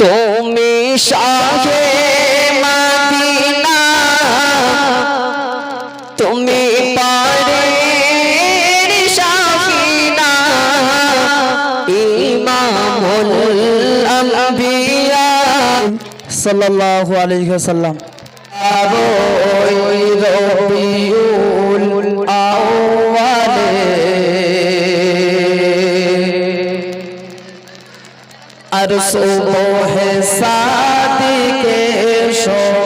তুমি শাহে মাদিনা তুমি পারের শাহিনা ইমামুল আম্বিয়া। সাল্লাল্লাহু আলাইহি ওয়াসাল্লাম। আরোই আর সুবহ সাদিকে সময়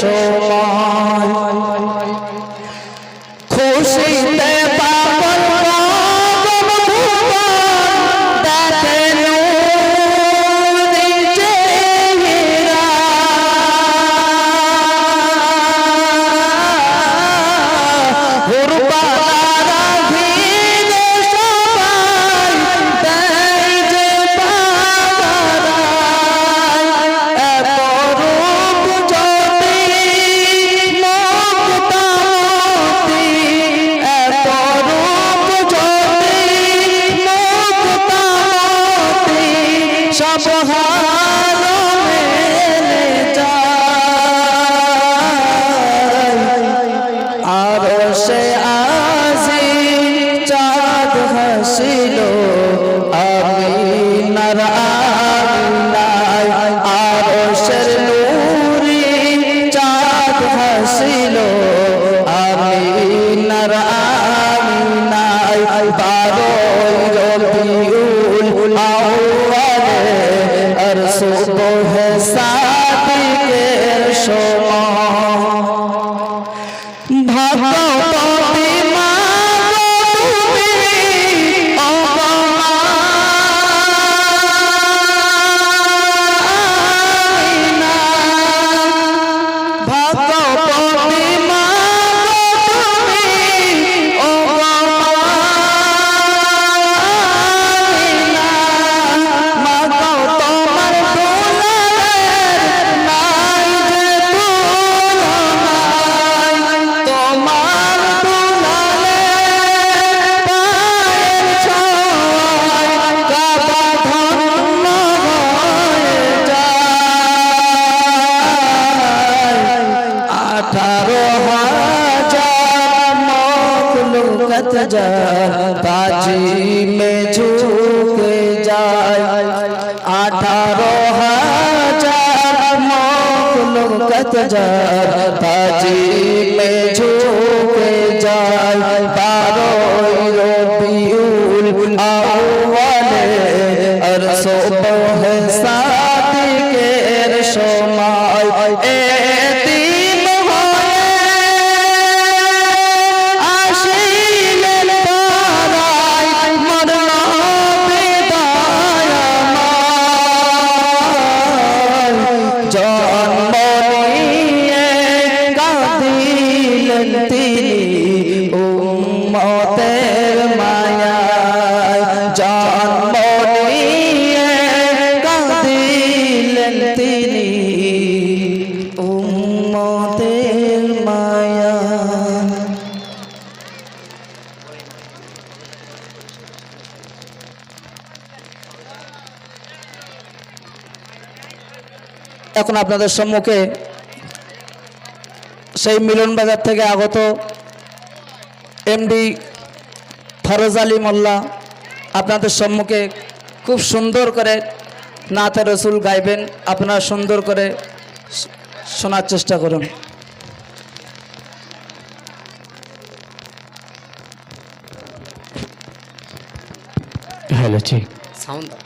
So. সব। আরও সে আজি চাঁদ হাসিল আমিনার আমিনায় আরও সের নূরি চাঁদ হাসিল আমিনার আমিনায় বারোই রবিউল আউয়ালে আর সুবহ नज़र बाजी में झूक जाए। अठारों हज़ार मौत बाजी এখন আপনাদের সম্মুখে সেই মিলন বাজার থেকে আগত এমডি ফরজ আলী মোল্লা আপনাদের সম্মুখে খুব সুন্দর করে নাতে রসুল গাইবেন। আপনারা সুন্দর করে শোনার চেষ্টা করুন। হ্যালো জি। হ্যালো